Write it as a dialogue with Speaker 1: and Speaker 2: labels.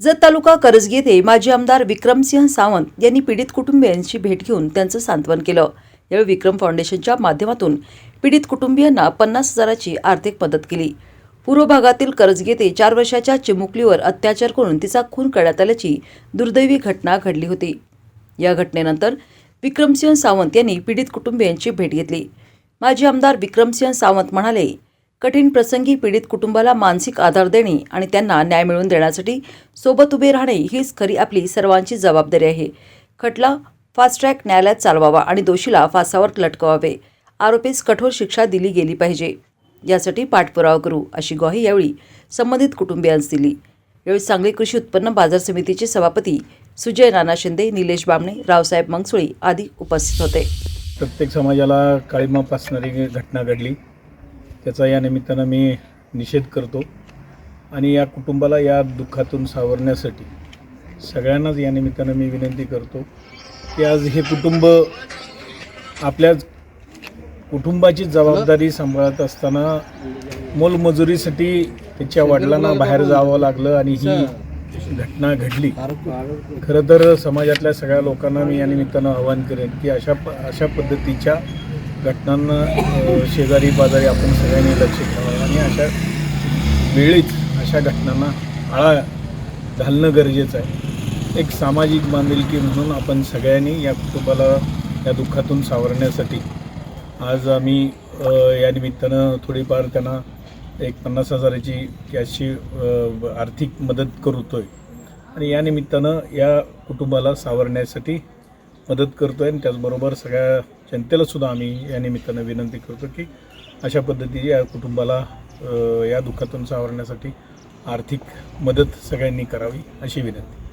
Speaker 1: जत तालुका कर्जगी येथे माजी आमदार विक्रमसिंह सावंत यांनी पीडित कुटुंबियांची भेट घेऊन त्यांचं सांत्वन केलं. यावेळी विक्रम फाउंडेशनच्या माध्यमातून पीडित कुटुंबियांना पन्नास हजाराची आर्थिक मदत केली. पूर्व भागातील कर्जगी येथे चार वर्षाच्या चिमुकलीवर अत्याचार करून तिचा खून करण्यात आल्याची दुर्दैवी घटना घडली होती. या घटनेनंतर विक्रमसिंह सावंत यांनी पीडित कुटुंबियांची भेट घेतली. माजी आमदार विक्रमसिंह सावंत म्हणाले कठीण प्रसंगी पीडित कुटुंबाला मानसिक आधार देणे आणि त्यांना न्याय मिळवून देण्यासाठी सोबत उभे राहणे हीच खरी आपली सर्वांची जबाबदारी आहे. खटला फास्ट ट्रॅक न्यायालयात चालवावा आणि दोषीला फासावर लटकवावे. आरोपीस कठोर शिक्षा दिली गेली पाहिजे. यासाठी पाठपुरावा करू अशी ग्वाही यावेळी संबंधित कुटुंबियांस दिली. यावेळी सांगली कृषी उत्पन्न बाजार समितीचे सभापती सुजय नाना शिंदे निलेश बामणे रावसाहेब मंगसुळी आदी उपस्थित होते.
Speaker 2: प्रत्येक समाजाला काळीमा पासणारी घटना घडली. त्याचा या निमित्तानं मी निषेध करतो आणि या कुटुंबाला या दुःखातून सावरण्यासाठी सगळ्यांनाच या निमित्तानं मी विनंती करतो की आज हे कुटुंब आपल्या कुटुंबाची जबाबदारी सांभाळत असताना मोलमजुरीसाठी त्याच्या वडिलांना बाहेर जावं लागलं आणि ही घटना घडली. खरं तर समाजातल्या सगळ्या लोकांना मी या निमित्तानं आवाहन करेन की अशा प अशा पद्धतीच्या घटनांना शेजारी पाजारी आपण सगळ्यांनी लक्ष ठेवावं आणि अशा वेळीच अशा घटनांना आळा घालणं गरजेचं आहे. एक सामाजिक बांधिलकी म्हणून आपण सगळ्यांनी या कुटुंबाला या दुःखातून सावरण्यासाठी आज आम्ही या निमित्तानं थोडीफार त्यांना एक पन्नास हजाराची कॅशची आर्थिक मदत करतोय आणि या निमित्तानं या कुटुंबाला सावरण्यासाठी मदत करतो आहे आणि त्याचबरोबर सगळ्या जनतेलासुद्धा आम्ही या निमित्तानं विनंती करतो की अशा पद्धतीने या कुटुंबाला या दुःखातून सावरण्यासाठी आर्थिक मदत सगळ्यांनी करावी अशी विनंती.